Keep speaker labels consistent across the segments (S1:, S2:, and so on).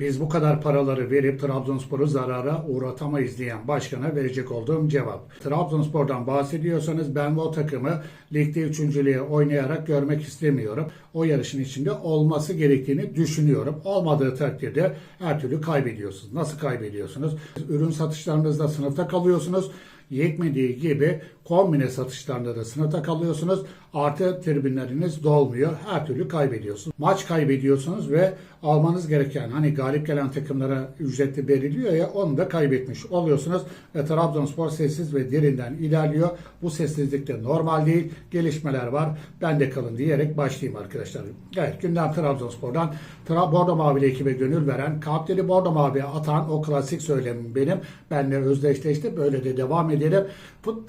S1: Biz bu kadar paraları verip Trabzonspor'u zarara uğratamayız diyen başkana verecek olduğum cevap. Trabzonspor'dan bahsediyorsanız ben o takımı ligde üçüncülüğe oynayarak görmek istemiyorum. O yarışın içinde olması gerektiğini düşünüyorum. Olmadığı takdirde her türlü kaybediyorsunuz. Nasıl kaybediyorsunuz? Ürün satışlarınızda sınıfta kalıyorsunuz yetmediği gibi kombine satışlarında da sınıfta kalıyorsunuz. Artı tribünleriniz dolmuyor. Her türlü kaybediyorsunuz. Maç kaybediyorsunuz ve almanız gereken hani galip gelen takımlara ücretli veriliyor ya onu da kaybetmiş oluyorsunuz. Ve Trabzonspor sessiz ve derinden ilerliyor. Bu sessizlik de normal değil. Gelişmeler var. Ben de kalın diyerek başlayayım arkadaşlar. Evet gündem Trabzonspor'dan. Tra Bordo Mavili ekibe gönül veren, kalpleri Bordo Mavi'ye atan o klasik söylemim benim. Benle özdeşleşti. Böyle de devam edelim. Bu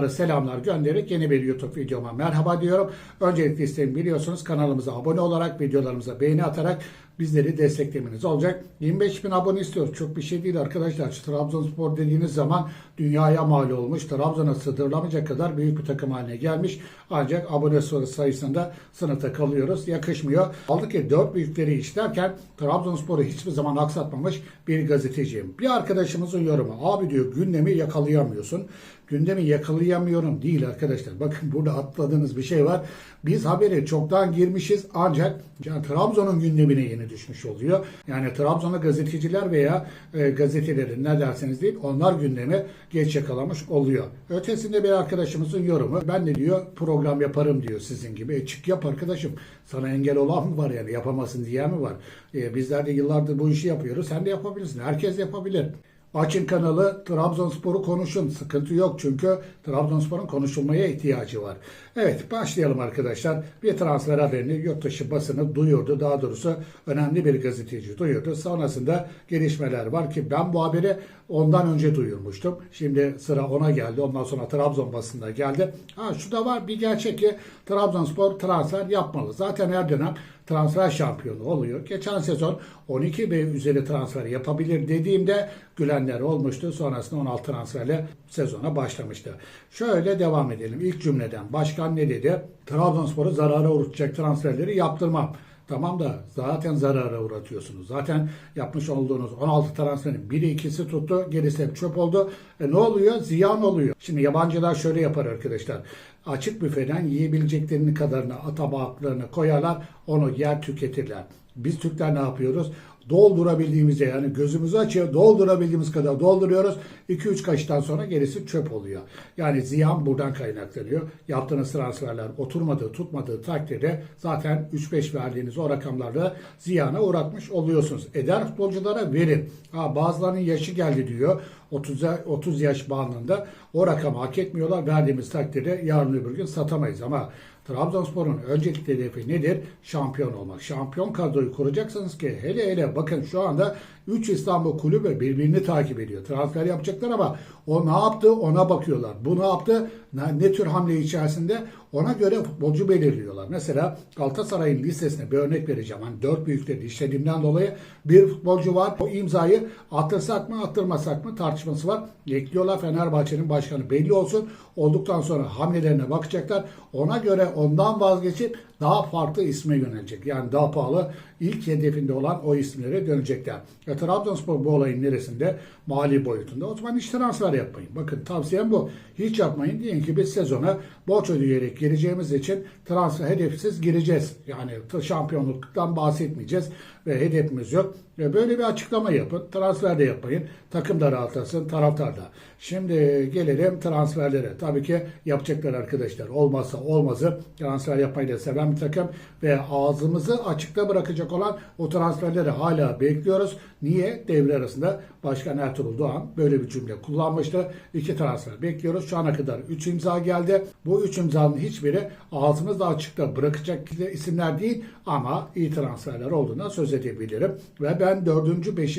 S1: taraftarlara selamlar göndererek yeni bir YouTube videoma merhaba diyorum. Öncelikle isteğim biliyorsunuz kanalımıza abone olarak, videolarımıza beğeni atarak bizleri desteklemeniz olacak. 25 bin abone istiyoruz. Çok bir şey değil arkadaşlar. Şu Trabzonspor dediğiniz zaman dünyaya mal olmuş. Trabzon'a sığdırılamayacak kadar büyük bir takım haline gelmiş. Ancak abone sayısında sınıfta kalıyoruz. Yakışmıyor. Aldık ki dört büyükleri işlerken Trabzonspor'u hiçbir zaman aksatmamış bir gazeteciyim. Bir arkadaşımızın yorumu. Abi diyor gündemi yakalayamıyorsun. Gündemi yakalayamıyorum değil arkadaşlar. Bakın burada atladığınız bir şey var. Biz haberi çoktan girmişiz ancak yani Trabzon'un gündemine yeni düşmüş oluyor. Yani Trabzon'a gazeteciler veya e, gazetelerin ne derseniz değil onlar gündemi geç yakalamış oluyor. Ötesinde bir arkadaşımızın yorumu. Ben de diyor program yaparım diyor sizin gibi. E, çık yap arkadaşım. Sana engel olan mı var yani yapamasın diyen mi var? E, bizler de yıllardır bu işi yapıyoruz. Sen de yapabilirsin. Herkes yapabilir. Açın kanalı Trabzonspor'u konuşun. Sıkıntı yok çünkü Trabzonspor'un konuşulmaya ihtiyacı var. Evet başlayalım arkadaşlar. Bir transfer haberini yurt dışı basını duyurdu. Daha doğrusu önemli bir gazeteci duyurdu. Sonrasında gelişmeler var ki ben bu haberi ondan önce duyurmuştum. Şimdi sıra ona geldi. Ondan sonra Trabzon basında geldi. Ha şu da var bir gerçek ki Trabzonspor transfer yapmalı. Zaten her dönem transfer şampiyonu oluyor. Geçen sezon 12 ve üzeri transfer yapabilir dediğimde gülenler olmuştu. Sonrasında 16 transferle sezona başlamıştı. Şöyle devam edelim. İlk cümleden başkan ne dedi? Trabzonspor'u zarara uğratacak transferleri yaptırmam. Tamam da zaten zarara uğratıyorsunuz. Zaten yapmış olduğunuz 16 transferin biri ikisi tuttu. Gerisi hep çöp oldu. E ne oluyor? Ziyan oluyor. Şimdi yabancılar şöyle yapar arkadaşlar. Açık büfeden yiyebileceklerinin kadarını tabaklarını koyarlar. Onu yer tüketirler. Biz Türkler ne yapıyoruz? Doldurabildiğimizde yani gözümüzü açıyor doldurabildiğimiz kadar dolduruyoruz. 2-3 kaşıktan sonra gerisi çöp oluyor. Yani ziyan buradan kaynaklanıyor. Yaptığınız transferler oturmadığı tutmadığı takdirde zaten 3-5 verdiğiniz o rakamlarda ziyana uğratmış oluyorsunuz. Eder futbolculara verin. Ha, bazılarının yaşı geldi diyor. 30, 30 yaş bandında o rakamı hak etmiyorlar. Verdiğimiz takdirde yarın öbür gün satamayız ama Trabzonspor'un öncelikli hedefi nedir? Şampiyon olmak. Şampiyon kadroyu kuracaksınız ki hele hele bakın şu anda 3 İstanbul kulübü birbirini takip ediyor. Transfer yapacaklar ama o ne yaptı ona bakıyorlar. Bu ne yaptı? Ne, ne tür hamle içerisinde? Ona göre futbolcu belirliyorlar. Mesela Galatasaray'ın listesine bir örnek vereceğim. Hani 4 büyükleri işlediğimden dolayı bir futbolcu var. O imzayı attırsak mı attırmasak mı tartışması var. Ekliyorlar Fenerbahçe'nin başkanı belli olsun. Olduktan sonra hamlelerine bakacaklar. Ona göre ondan vazgeçip daha farklı isme yönelecek. Yani daha pahalı ilk hedefinde olan o isimlere dönecekler. Ya Trabzonspor bu olayın neresinde? Mali boyutunda. O zaman hiç transfer yapmayın. Bakın tavsiyem bu. Hiç yapmayın. Diyelim ki biz sezona borç ödeyerek gireceğimiz için transfer hedefsiz gireceğiz. Yani şampiyonluktan bahsetmeyeceğiz ve hedefimiz yok. Ve böyle bir açıklama yapın. Transfer de yapmayın. Takım da rahatlasın, taraftar da. Şimdi gelelim transferlere. Tabii ki yapacaklar arkadaşlar. Olmazsa olmazı transfer yapmayı da seven bir takım ve ağzımızı açıkta bırakacak olan o transferleri hala bekliyoruz. Niye? Devre arasında Başkan Ertuğrul Doğan böyle bir cümle kullanmıştı. İki transfer bekliyoruz. Şu ana kadar 3 imza geldi. Bu 3 imzanın hiçbiri ağzımızda açıkta bırakacak isimler değil ama iyi transferler olduğuna söz edebilirim. Ve ben 4. 5.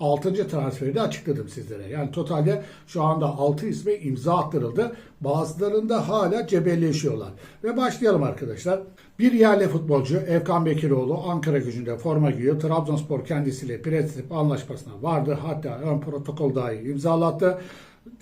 S1: 6. transferi de açıkladım sizlere. Yani totalde şu anda 6 ismi imza attırıldı. Bazılarında hala cebelleşiyorlar. Ve başlayalım arkadaşlar. Bir yerli futbolcu Evkan Bekiroğlu Ankara gücünde forma giyiyor. Trabzonspor kendisiyle prensip anlaşmasına vardı. Hatta ön protokol dahi imzalattı.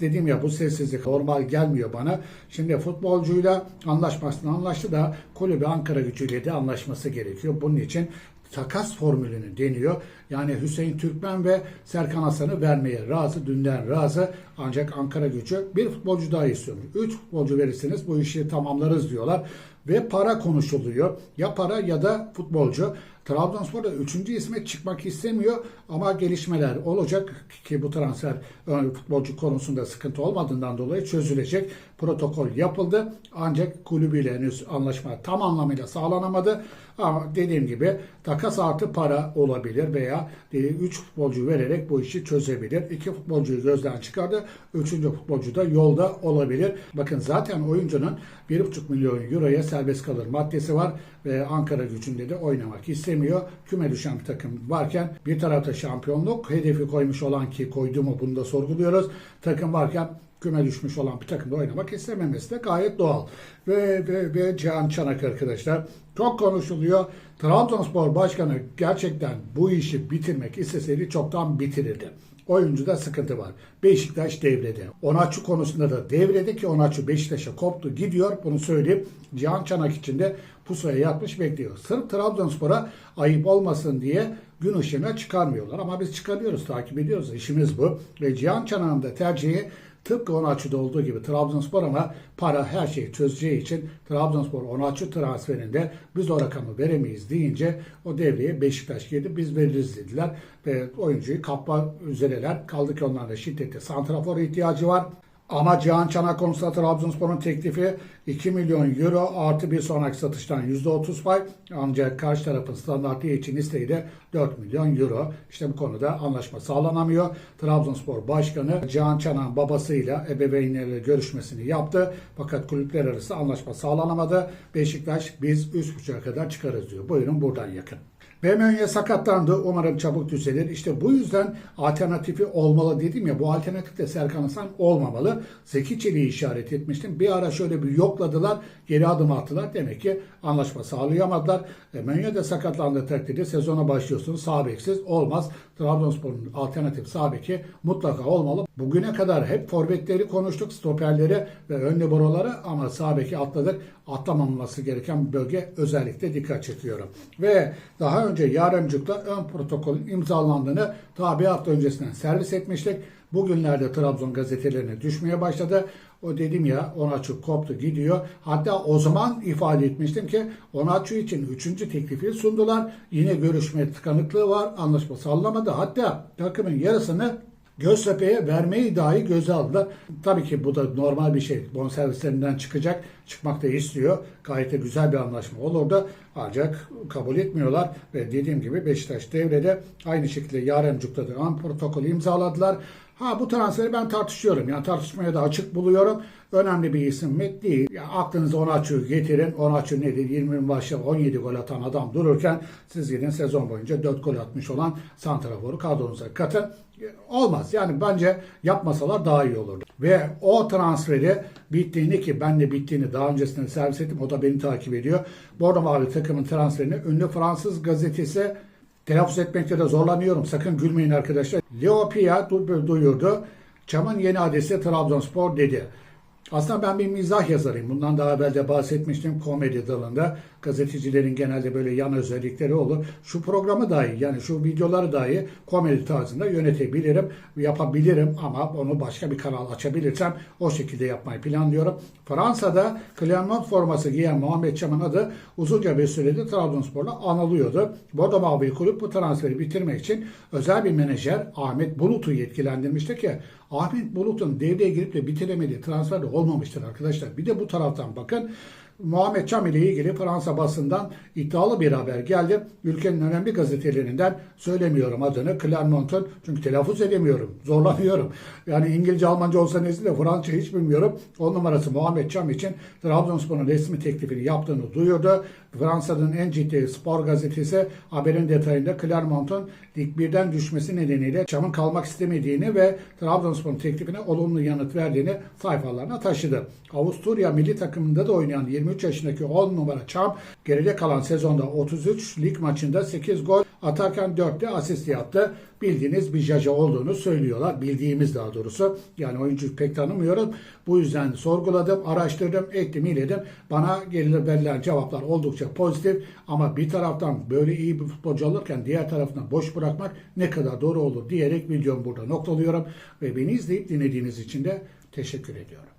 S1: Dediğim ya bu sessizlik normal gelmiyor bana. Şimdi futbolcuyla anlaşmasını anlaştı da kulübü Ankara gücüyle de anlaşması gerekiyor. Bunun için takas formülünü deniyor. Yani Hüseyin Türkmen ve Serkan Hasan'ı vermeye razı, dünden razı. Ancak Ankara gücü bir futbolcu daha istiyor. Üç futbolcu verirseniz bu işi tamamlarız diyorlar. Ve para konuşuluyor. Ya para ya da futbolcu. Trabzonspor'da üçüncü isme çıkmak istemiyor ama gelişmeler olacak ki bu transfer ön futbolcu konusunda sıkıntı olmadığından dolayı çözülecek. Protokol yapıldı ancak kulübüyle henüz anlaşma tam anlamıyla sağlanamadı. Ama dediğim gibi takas artı para olabilir veya 3 futbolcu vererek bu işi çözebilir. 2 futbolcuyu gözden çıkardı. Üçüncü futbolcu da yolda olabilir. Bakın zaten oyuncunun 1,5 milyon euroya serbest kalır maddesi var ve Ankara gücünde de oynamak istemiyor. Küme düşen bir takım varken bir tarafta şampiyonluk hedefi koymuş olan ki koydu mu bunu da sorguluyoruz. Takım varken küme düşmüş olan bir takımda oynamak istememesi de gayet doğal. Ve, ve, ve Cihan Çanak arkadaşlar çok konuşuluyor. Trabzonspor Başkanı gerçekten bu işi bitirmek isteseydi çoktan bitirirdi. Oyuncuda sıkıntı var. Beşiktaş devrede. Onaçu konusunda da devrede ki Onaçu Beşiktaş'a koptu gidiyor. Bunu söyleyip Cihan Çanak için de pusuya yatmış bekliyor. Sırf Trabzonspor'a ayıp olmasın diye gün ışığına çıkarmıyorlar. Ama biz çıkarıyoruz, takip ediyoruz. İşimiz bu. Ve Cihan Çanak'ın da tercihi Tıpkı Onaçu'da olduğu gibi Trabzonspor ama para her şeyi çözeceği için Trabzonspor Onaçu transferinde biz o rakamı veremeyiz deyince o devreye Beşiktaş girdi. Biz veririz dediler ve oyuncuyu kapma üzereler. Kaldı ki onlarda şiddetli santrafor ihtiyacı var. Ama Cihan Çanak konusunda Trabzonspor'un teklifi 2 milyon euro artı bir sonraki satıştan %30 pay. Ancak karşı tarafın standartı için isteği de 4 milyon euro. İşte bu konuda anlaşma sağlanamıyor. Trabzonspor Başkanı Cihan Çanak'ın babasıyla ebeveynleriyle görüşmesini yaptı. Fakat kulüpler arası anlaşma sağlanamadı. Beşiktaş biz 3.5'a kadar çıkarız diyor. Buyurun buradan yakın. Bemenye sakatlandı. Umarım çabuk düzelir. İşte bu yüzden alternatifi olmalı dedim ya. Bu alternatif de Serkan Hasan olmamalı. Zeki Çelik'i işaret etmiştim. Bir ara şöyle bir yokladılar. Geri adım attılar. Demek ki anlaşma sağlayamadılar. Bemenye de sakatlandığı takdirde sezona başlıyorsunuz. Sağ beksiz olmaz. Trabzonspor'un alternatif sağ beki mutlaka olmalı. Bugüne kadar hep forvetleri konuştuk. Stoperleri ve ön liberaları ama sağ beki atladık. Atlamaması gereken bölge özellikle dikkat çekiyorum. Ve daha önce Yaremcuk'ta ön protokolün imzalandığını daha bir hafta öncesinden servis etmiştik. Bugünlerde Trabzon gazetelerine düşmeye başladı. O dedim ya Onaçu koptu gidiyor. Hatta o zaman ifade etmiştim ki Onaçu için üçüncü teklifi sundular. Yine görüşme tıkanıklığı var. Anlaşma sallamadı. Hatta takımın yarısını Göztepe'ye vermeyi dahi göze aldılar. Tabii ki bu da normal bir şey. Bonservislerinden çıkacak. Çıkmak da istiyor. Gayet de güzel bir anlaşma olurdu. Ancak kabul etmiyorlar. Ve dediğim gibi Beşiktaş devrede aynı şekilde Yaremcuk'ta da an protokolü imzaladılar. Ha bu transferi ben tartışıyorum. Yani tartışmaya da açık buluyorum. Önemli bir isim mi? Değil. Yani aklınıza Onaçu'yu getirin. Onaçu nedir? 20 maçta 17 gol atan adam dururken siz gidin sezon boyunca 4 gol atmış olan Santrafor'u kadronuza katın. Olmaz. Yani bence yapmasalar daha iyi olurdu. Ve o transferi bittiğini ki ben de bittiğini daha öncesinde servis ettim. O da beni takip ediyor. Bordo Mavi takımın transferini ünlü Fransız gazetesi Telaffuz etmekte de zorlanıyorum. Sakın gülmeyin arkadaşlar. Leo Pia duyurdu. Çam'ın yeni adresi Trabzonspor dedi. Aslında ben bir mizah yazarıyım. Bundan daha evvel de bahsetmiştim komedi dalında. Gazetecilerin genelde böyle yan özellikleri olur. Şu programı dahi yani şu videoları dahi komedi tarzında yönetebilirim, yapabilirim ama onu başka bir kanal açabilirsem o şekilde yapmayı planlıyorum. Fransa'da Clermont forması giyen Muhammed Çam'ın adı uzunca bir süredir Trabzonspor'la anılıyordu. Bordo Mavi kulüp bu transferi bitirmek için özel bir menajer Ahmet Bulut'u yetkilendirmişti ki Ahmet Bulut'un devreye girip de bitiremediği transfer de olmamıştır arkadaşlar. Bir de bu taraftan bakın. Muhammed Çam ile ilgili Fransa basından iddialı bir haber geldi. Ülkenin önemli gazetelerinden söylemiyorum adını. Clermont'un çünkü telaffuz edemiyorum. Zorlanıyorum. Yani İngilizce, Almanca olsa nezle Fransızca hiç bilmiyorum. On numarası Muhammed Çam için Trabzonspor'un resmi teklifini yaptığını duyurdu. Fransa'nın en ciddi spor gazetesi haberin detayında Clermont'un Lig 1'den düşmesi nedeniyle Çam'ın kalmak istemediğini ve Trabzonspor'un teklifine olumlu yanıt verdiğini sayfalarına taşıdı. Avusturya milli takımında da oynayan 20 23 yaşındaki 10 numara Çam geride kalan sezonda 33 lig maçında 8 gol atarken 4 de asist yaptı. Bildiğiniz bir Jaja olduğunu söylüyorlar. Bildiğimiz daha doğrusu. Yani oyuncu pek tanımıyorum. Bu yüzden sorguladım, araştırdım, ektim, iledim. Bana gelir verilen cevaplar oldukça pozitif. Ama bir taraftan böyle iyi bir futbolcu alırken diğer taraftan boş bırakmak ne kadar doğru olur diyerek videomu burada noktalıyorum. Ve beni izleyip dinlediğiniz için de teşekkür ediyorum.